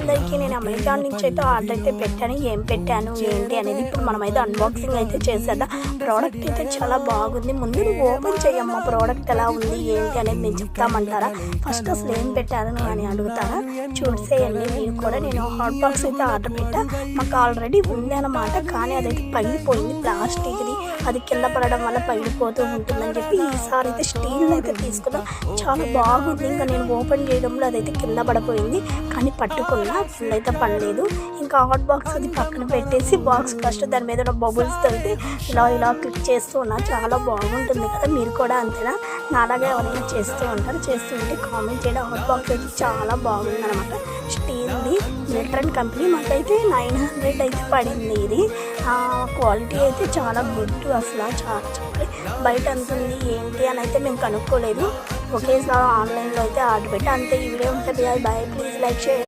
అందరికీ నేను అమెజాన్ నుంచి అయితే ఆర్డర్ అయితే పెట్టాను. ఏం పెట్టాను ఏంటి అనేది ఇప్పుడు మనం అయితే అన్బాక్సింగ్ అయితే చేసేద్దాం. ప్రోడక్ట్ అయితే చాలా బాగుంది. ముందు నువ్వు ఓపెన్ చేయమ్మా. ప్రోడక్ట్ ఎలా ఉంది ఏంటి అనేది నేను చెప్తామంటారా? ఫస్ట్ అసలు ఏం పెట్టాను అని అడుగుతారా? చూసేయండి. మీరు కూడా నేను హాట్ బాక్స్ అయితే ఆర్డర్ పెట్టా. మాకు ఆల్రెడీ ఉంది అనమాట కానీ అదైతే పగిలిపోయింది ప్లాస్టిక్ది అది కింద పడడం వల్ల పగిలిపోతూ ఉంటుందని చెప్పి ఈసారి అయితే స్టీల్ అయితే తీసుకున్నాం. చాలా బాగుంది. ఇంకా నేను ఓపెన్ చేయడంలో అదైతే కింద పడిపోయింది. కానీ పట్టుకున్నా. ఫుల్ అయితే పడలేదు. ఇంకా హాట్ బాక్స్ అది పక్కన పెట్టేసి బాక్స్ ఫస్ట్ దాని మీద ఉన్న బబుల్స్ తగ్గితే ఇలా ఇలా క్లిక్ చేస్తూ ఉన్నా. చాలా బాగుంటుంది కదా. మీరు కూడా అంతేనా? నాలాగే ఎవరైనా చేస్తూ ఉంటారు? చేస్తూ ఉంటే కామెంట్ చేయడం. హాట్ బాక్స్ అయితే చాలా బాగుంది అనమాట స్టీల్ది మిల్ట్రన్ కంపెనీ. మాకైతే నైన్ హండ్రెడ్ అయితే పడింది ఇది. క్వాలిటీ అయితే చాలా గుడ్ అసలు. చాలా చెప్పి బయట ఎంత ఉంది ఏంటి అని అయితే మేము కనుక్కోలేదు. ఒకేసారి ఆన్లైన్లో అయితే ఆర్డర్ పెట్టి. అంతే ఈ వీడియో ఉంటుంది. బాయ్ ప్లీజ్ లైక్ చేయండి